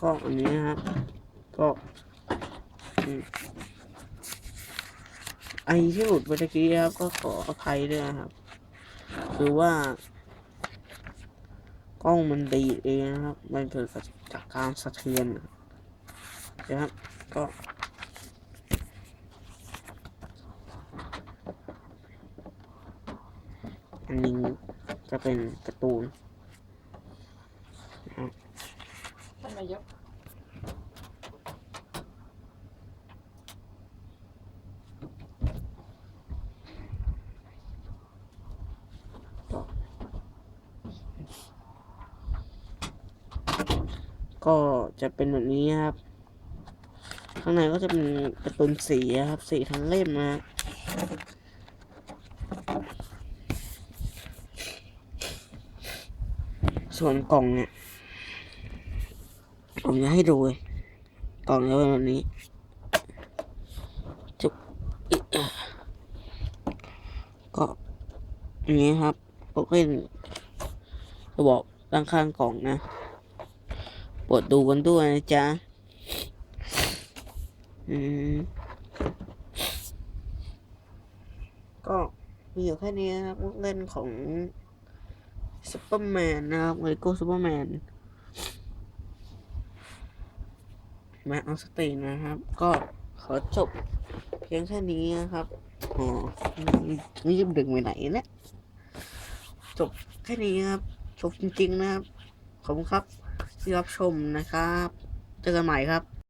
ก็อันนี้นะครับก็ไอที่หลุดไปตะกี้ครับ ก็ขออภัยด้วยครับ คือว่า กล้องมันดีดเองนะครับ มันเกิดจากการสะเทือนนะครับก็อันนี้จะเป็นการ์ตูนท่าน นายกก็จะเป็นแบบนี้ครับ ข้างในก็จะเป็นกร์ตูนสีครับ สีทั้งเล่มนะส่วนกล่องเนี่ย ผมจะให้ดูเลยกล่องจะเป็นแบบนี้จุ๊บอิ๊ะก็อย่างนี้ครับโอเคจะบอกด้านข้างกล่องนะปวดดูกันด้วยนะจ๊ะอืมก็มีอยู่แค่นี้นะครับลูกเล่นของซูเปอร์แมนนะครับเลโก้ซูเปอร์แมน แมนออสตีนะครับ ก็ขอจบเพียงแค่นี้นะครับอ๋อนี่จะดึงไปไหนเนี่ยจบแค่นี้ครับ จบจริงๆนะครับ ขอบคุณครับที่รับชมนะครับ เจอกันใหม่ครับ